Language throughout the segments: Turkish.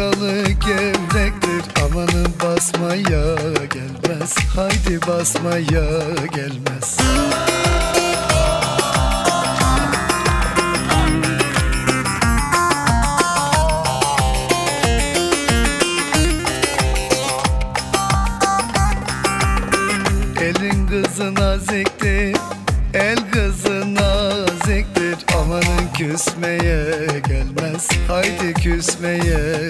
Erik dalı gevrektir Amanın basmaya gelmez. Haydi basmaya gelmez. Elin kızı naziktir. El kızı naziktir. Amanın küsmeye gelmez. Haydi küsmeye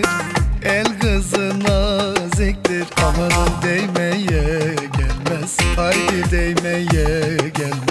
gelmez Haydi değmeye gelmez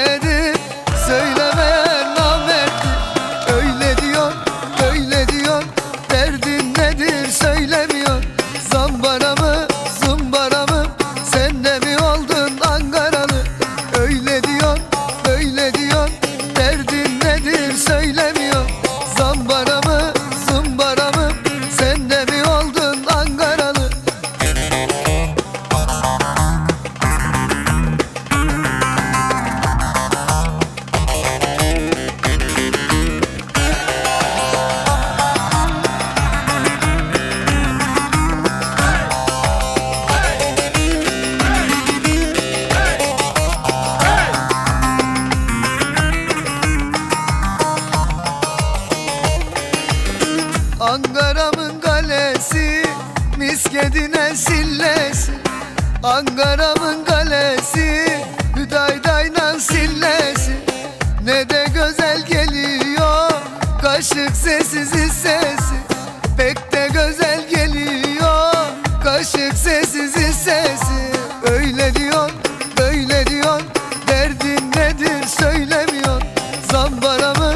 Ankara'mın kalesi Hüdaydayla sillesi. Ne de güzel geliyor Kaşık sessiz sesi Pek de güzel geliyor Kaşık sessiz sesi Öyle diyor böyle diyor Derdin nedir söylemiyor Zambara mı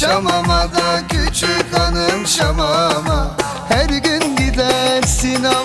Şamama'da küçük hanım Şamama. Her gün gidersin ama